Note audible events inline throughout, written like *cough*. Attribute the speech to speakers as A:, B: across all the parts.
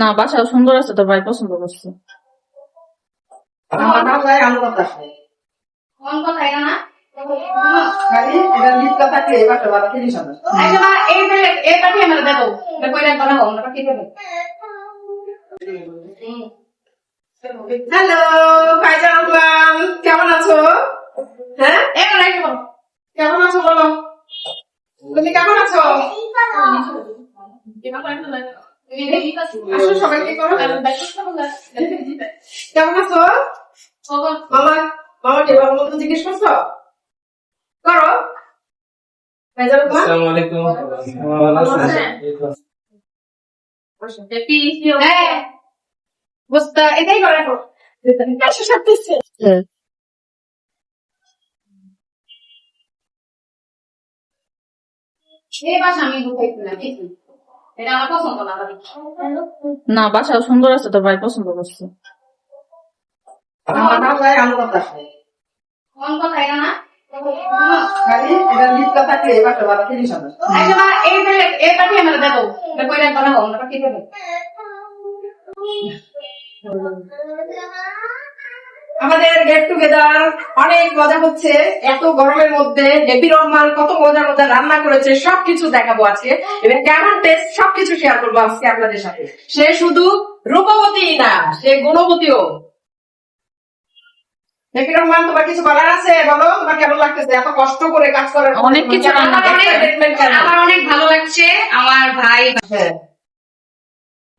A: না
B: বাসা সুন্দর আছে তো ভাই পছন্দ করছে।
A: আচ্ছা
C: হ্যালো ভাইজান কেমন আছো? হ্যাঁ? কেমন আছো বলো? তুমি কেমন আছো? কেমন আছো? মামা মামা মতো জিজ্ঞেস করছ? করো।
D: আসসালামু আলাইকুম।
A: হ্যাঁ। বুঝতে এটাই করে রাখো আসো সাথে এই বাসা আমি ঢুকাইছিলাম দেখি এটা আমার পছন্দ না
B: বাসা সুন্দর আছে তো ভাই পছন্দ করছে।
C: আমার আমাদের গেট টুগেদার অনেক মজা হচ্ছে এত গরমের মধ্যে হেপি রহমান কত মজা মজা রান্না করেছে সবকিছু দেখাবো আজকে। এবং কেমন টেস্ট সবকিছু শেয়ার করব আজকে আপনাদের সাথে। সে শুধু রূপবতী না সে গুণবতীও। হেপি রহমান তোমার কিছু বলার আছে? বলো তোমার কেমন লাগতেছে? এত কষ্ট করে কাজ করার
B: অনেক কিছু
A: আমার অনেক ভালো লাগছে আমার ভাই
C: হ্যাঁ।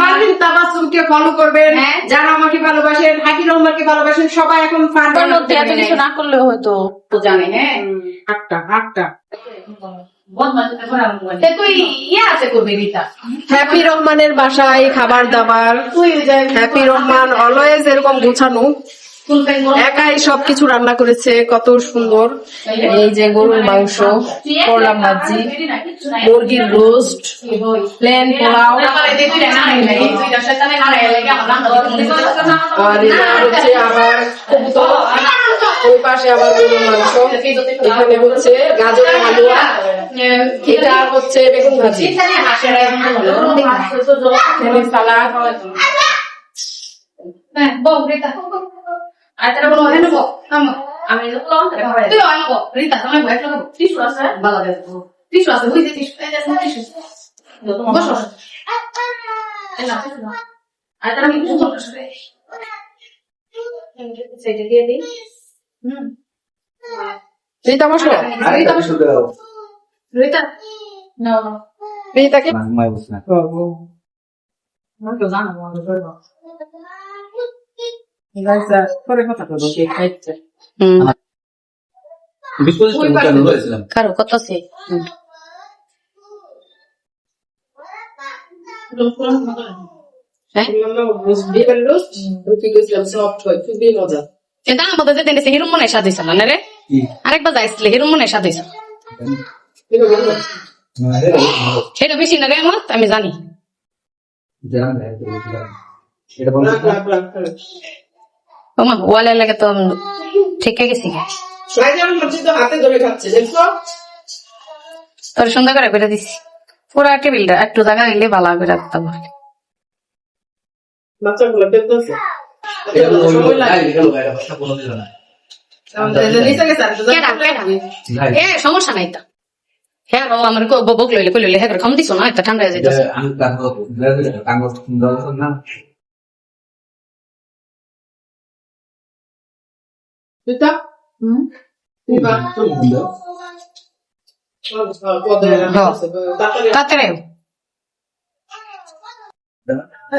C: মার্ভিন তাবাসুমকে ফলো করবেন
A: হ্যাঁ।
C: যারা আমাকে ভালোবাসেন হাকি রহমানকে ভালোবাসেন সবাই এখন ফান
B: ওর মধ্যে এত কিছু না করলেও হয়তো
A: জানে হ্যাঁ।
C: আটটা আটটা
A: ইয়ে
C: হ্যাপি রহমানের বাসায় খাবার দাবার।
A: তুই যে
C: হ্যাপি রহমান অলওয়েজ এরকম গোছানো। একাই সবকিছু রান্না করেছে কত সুন্দর। এই যে গরুর মাংস করলাম ভাজি মুরগির রোস্ট প্লেন পোলাও। আর হচ্ছে আবার ওই পাশে আবার গরুর মাংস। এখানে হচ্ছে গাজরের হালুয়া এটা হচ্ছে বেগুন ভাজি। এখানে সালাদ
A: আমি তুই আনব রিতা তোমার বয়স লাগাবো টিসু আছে। ভালো আছে টিসু আছে। টিসু এই যে বসো। এই না আর তারা কি সুন্দর করে সেটা দিয়ে দিই। হুম।
C: রীতা বসো।
A: রিতা বসো। রিতা। না। না।
C: রীতাকে
A: আমার তো জানো আমার তো
C: পরে কথা বলব
B: কারও কত আছে
C: বিকেল রোস্ট রুটি গেছিলাম সফট হয় খুবই মজা
B: এটা আমাদের যে দিনে হিরুম মনে সাথে না রে আরেকবার যাইছিল হিরুম মনে সাথে সেটা বেশি না রে আমার আমি জানি ওমা ওয়ালে লাগে তো ঠিক গেছি। গে
C: সাইজান হাতে ধরে খাচ্ছে
B: তোর সুন্দর করে করে দিছি। পুরা টেবিলটা একটু জায়গা দিলে ভালো করে রাখতাম
C: বাচ্চাগুলো দেখতেছে
B: সমস্যা নাই তো। হ্যাঁ বাবা আমার বক লইলে কই লইলে হ্যাঁ দিছো না একটা ঠান্ডা হয়ে যাইতেছে।
C: রীতা রীতা পদে তাড়াতাড়ি
B: তাড়াতাড়ি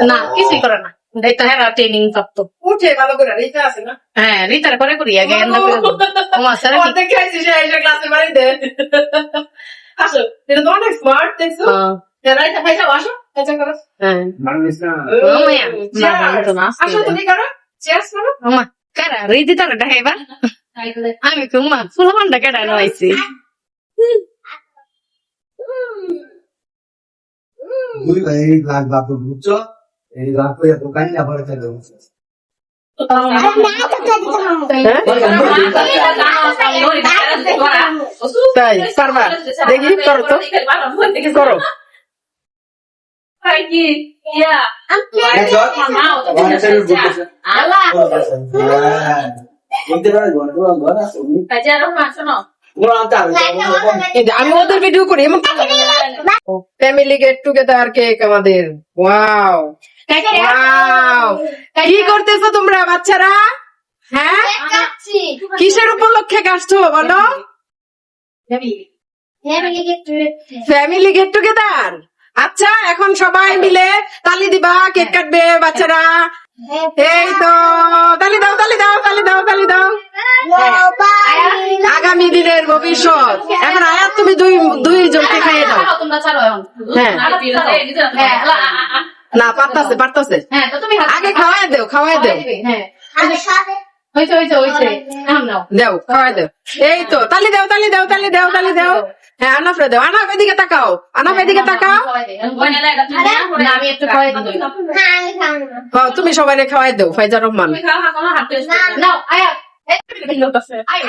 B: না কিছুই করে না। এটা হ্যাঁ ট্রেনিং প্রাপ্ত
C: উঠে ভালো করে রীতা আছে না?
B: হ্যাঁ রিতার করে করি আগে এন্ড করে দেবো। স্যার
C: অর্ধেক খাইছি সে এসে ক্লাসে বাড়ি দে আসো এটা তো অনেক স্মার্ট দেখছ? হ্যাঁ, রাইতা খাই আসো আচ্ছা করো
B: হ্যাঁ।
D: মানুষ না।
B: মামায়া না তো না
C: আসো তুমি করো। চেয়ার্স করো
B: মামা। কারা রিদি তারা ডাইবা আমি কুমা ফুলমানটা কাটা নইছি
D: দুই ভাই লাখ বাপ বুঝছ এই লাখ করে দোকান চলে
C: তাই পারবা দেখি করো তো করো আমি ওদের ভিডিও করি ফ্যামিলি গেট টুগেদার কেক আমাদের ওয়াও ওয়াও কি করতেছো তোমরা বাচ্চারা হ্যাঁ কিসের উপলক্ষে কাটছো বলো ফ্যামিলি গেট টুগেদার আচ্ছা এখন সবাই মিলে তালি দিবা কেক কাটবে বাচ্চারা। এই তো তালি দাও তালি দাও তালি দাও তালি দাও। আগামী দিনের ভবিষ্যৎ। এখন আয়াত তুমি দুই দুই জনকে খাইয়ে দাও। হ্যাঁ।
B: হ্যাঁ
C: না পারতাছে পারতাছে।
B: হ্যাঁ
C: আগে খাওয়াই দেও খাওয়াই দেও।
B: হ্যাঁ হইছে এখন নাও
C: দেও খাওয়াই দেও। এই তো তালি দাও তালি দাও তালি দাও তালি দাও। হ্যাঁ আনাফরে দাও আনাফ এদিকে তাকাও আনাফ এদিকে তাকাও
B: আমি একটু খাওয়াই দিই
C: হ্যাঁ, তুমি সবাই খাওয়াই দেও ফাইজার রহমান
B: নাও আয়া আয়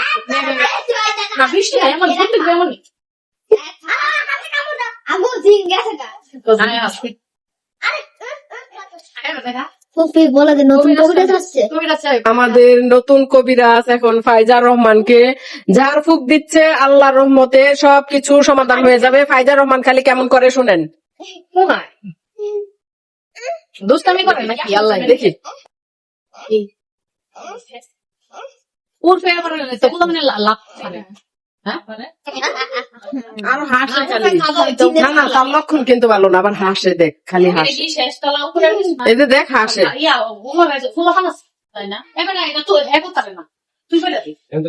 C: আমাদের নতুন কবিরাজ এখন ফাইজার রহমানকে যার ফুক দিচ্ছে আল্লাহর রহমতে সবকিছু সমাধান হয়ে যাবে। ফাইজার রহমান খালি কেমন করে শুনেন?
B: দুষ্টামি করে নাকি? আল্লাহ
C: দেখি।
B: তো লাভ
C: আর হাসে খালি। না না তার লক্ষণ কিন্তু ভালো না আবার হাসে দেখ খালি হাসে।
B: কি শেষ তলা উপরে
C: এই যে দেখ হাসে।
B: ইয়া উমর আছে ফুল হানাস তাই না? এবারে এটা তো এক তারে না। তুই বলে দিস
D: কিন্তু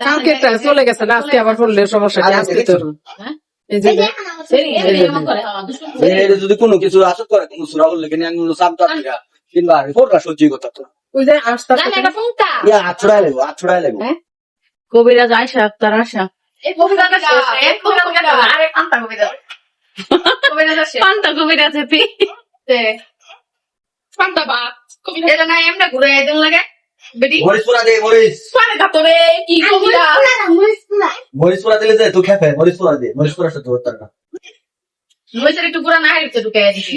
D: কালকে
C: চলে গেছে না আজকে আবার পড়লে সমস্যা কি? আজকে তো
B: হ্যাঁ?
C: এই যে দেখ।
B: সরি এমন করে আমার দুষ্ট
E: এটা যদি কোনো কিছু আসত করে কোনো সুরা বললে কিংবা সহ্য করতে তো
C: ওই যে আস্তে
E: ইয়া আছড়াই লাগবো আছড়াই লাগবো।
B: কবিরাজ আয়সা আক্তার আশা এই কবিতাটা শেষ এক কবিতা আরে পান্তা কবিতা কবিতাটা পান্তা কবিতা আছে তে। পান্তা বা এটা না এমনি ঘুরে দিন লাগে। বেডি
E: মরিচ পুরা দে মরিচ।
B: পারে কাতরে কি কবিতা
E: মরিচ পুরা দিলে যে তুই খেপে মরিচ পুরা দে মরিচ পুরা সাথে করতে না।
B: একটু পুরা না হেরিতে দিছি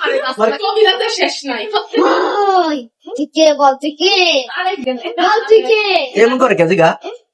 E: আমার
B: কবিতা শেষ নাই
F: টিকে বল টিকে বল টিকে
E: এমন করে কে জিগা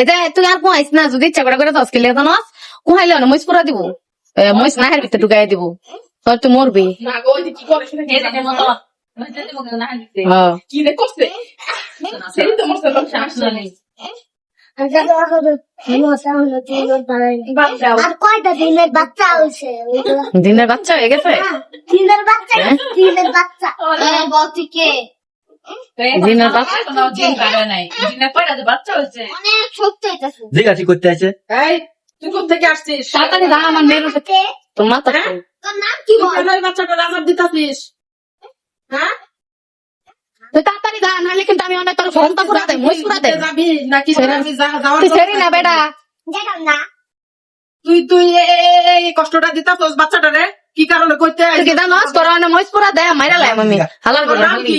F: এটা
E: তুই
F: আর
B: কোয়াইস না? যদি ইচ্ছা করে করে দশ কিলো জানাস কোহাইলে না মইস পুরা দিব। এ, মইস না হের ভিতরে ঢুকাই দিব তোর তুই মরবি
A: তো
F: দিনের বাচ্চা
B: হয়ে গেছে?
F: দিনের বাচ্চা দিনের বাচ্চা
E: করতে আছে
C: তুই কোথা থেকে আসছিস
B: তাড়াতাড়ি যা আমার মেয়ের তোমার তো
F: তোর নাম কি
C: এই বাচ্চাটা আজাব দিতাছিস হ্যাঁ
B: তুই তাড়াতাড়ি যা নাহলে কিন্তু আমি অনেক তোর ফোনটা পুরা দেয় মইস পুরা দেয়
C: যাবি নাকি আমি যাওয়ার
B: তুই সেরি না বেটা
F: যেতাম না
C: তুই তুই এই কষ্টটা দিতা তোর বাচ্চাটারে কি কারণে কইতে
B: তুই কি জানোস তোর অনেক মহিষ পুরা দেয় মাইরা লাই আমি হালার
C: কি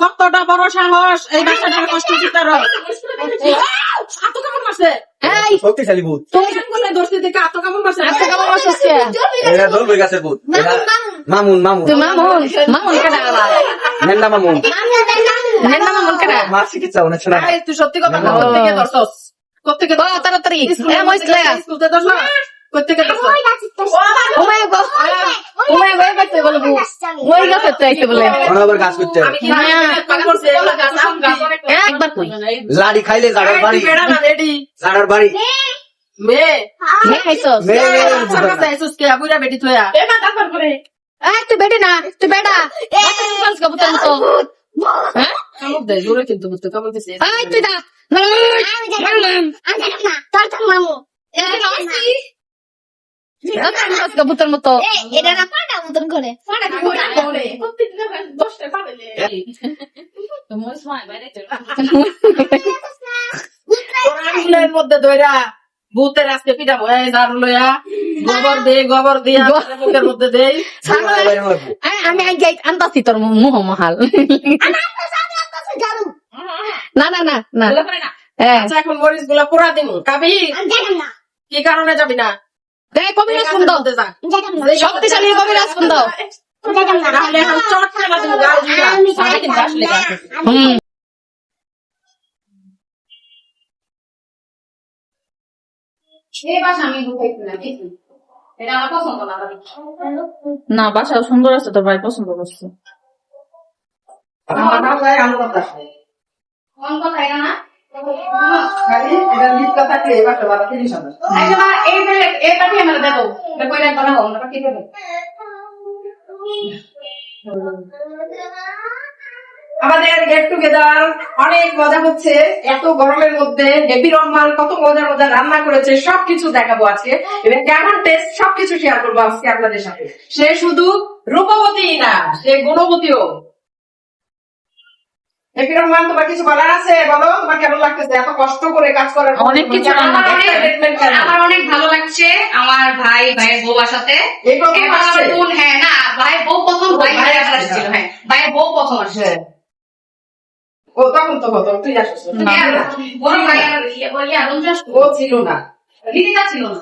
C: কতটা বড় সাহস এই বাচ্চাটার কষ্ট
E: শক্তিশালী ভূত মামুন মামুন
B: মামুন মামুন কেডা
E: মামুন
B: মামুন কেডা
E: শোনা
C: তুই সত্যি কথা বল
B: ও তাড়াতাড়ি এ
C: স্কুলতে
B: গো গো বলব ওই গাছে চাইছে বলে
E: আবার গাছ করতে।
C: আমি কি
B: একবার কই
E: লাড়ি খাইলে জাড়ার বাড়ি
C: না
E: জাড়ার বাড়ি
C: মেয়ে
B: নে খাইছস
E: মেয়ে মেয়ে
C: বাচ্চার কাছে এসুস কে বুড়া বেটি থয়া
B: এই তুই বেটি না তুই বেটা বাস কবুতর মতো হ্যাঁ
C: কামড় দে জোরে কিন্তু বুঝতে কামড় দিছে
B: এই তুই দা *laughs* কবুতর মতো।
F: এটা না পাটা মতন করে?
C: মধ্যে দইরা ভূতের আজকে পিঠা ভয়া ঝাড়ু লয়া গোবর দে গোবর দিয়া মুখের মধ্যে
B: আমি আনতাছি তোর মুহ মহাল। না না না না। হ্যাঁ
C: আচ্ছা এখন মরিচগুলা পুরা দিন কাবি কি কারণে যাবি না?
B: দেখ কবিরাজ ফোন দাও। শক্তিশালী কবিরাজ ফোন দাও। হুম।
A: না।
B: বাসা সুন্দর আছে তোর ভাই পছন্দ করছে।
A: কোন কথা না?
C: আমাদের গেট টুগেদার অনেক মজা হচ্ছে। এত গরমের মধ্যে হেপি রহমান কত মজার মজার রান্না করেছে, সবকিছু দেখাবো আজকে। এবং কেমন টেস্ট সবকিছু শেয়ার করব আজকে আপনাদের সাথে। সে শুধু রূপবতী না, সে গুণবতীও। তোমার কিছু বলার আছে? বলো তোমার কেমন লাগতেছে? এত কষ্ট করে কাজ করার
B: অনেক কিছু
C: তোমার
B: রান্না
C: কেমন
B: করতে।
C: treatment কেমন?
A: আমার অনেক ভালো লাগছে আমার ভাই ভাইয়ের বউ বাসাতে।
C: এই প্রথম
A: এবং আমার বোন হ্যাঁ না ভাইয়ের বউ প্রথম ভাই ভাইয়ের আসার হ্যাঁ ভাইয়ের বউ প্রথম আসছে।
C: ও তখন তো কত তুই আসছিস।
A: বড় ভাই আর বলি আর রঞ্জু আসতো।
C: ও ছিল না।
A: রিদিতা ছিল না।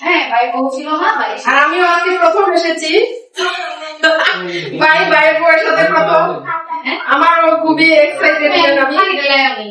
A: হ্যাঁ ভাই বউ ছিল না ভাই
C: আর আমিও আজকে প্রথম এসেছি। ভাই বাই বউয়ের সাথে প্রথম আমারও খুবই এক্সাইটেড
A: হ্যাঁ, আমি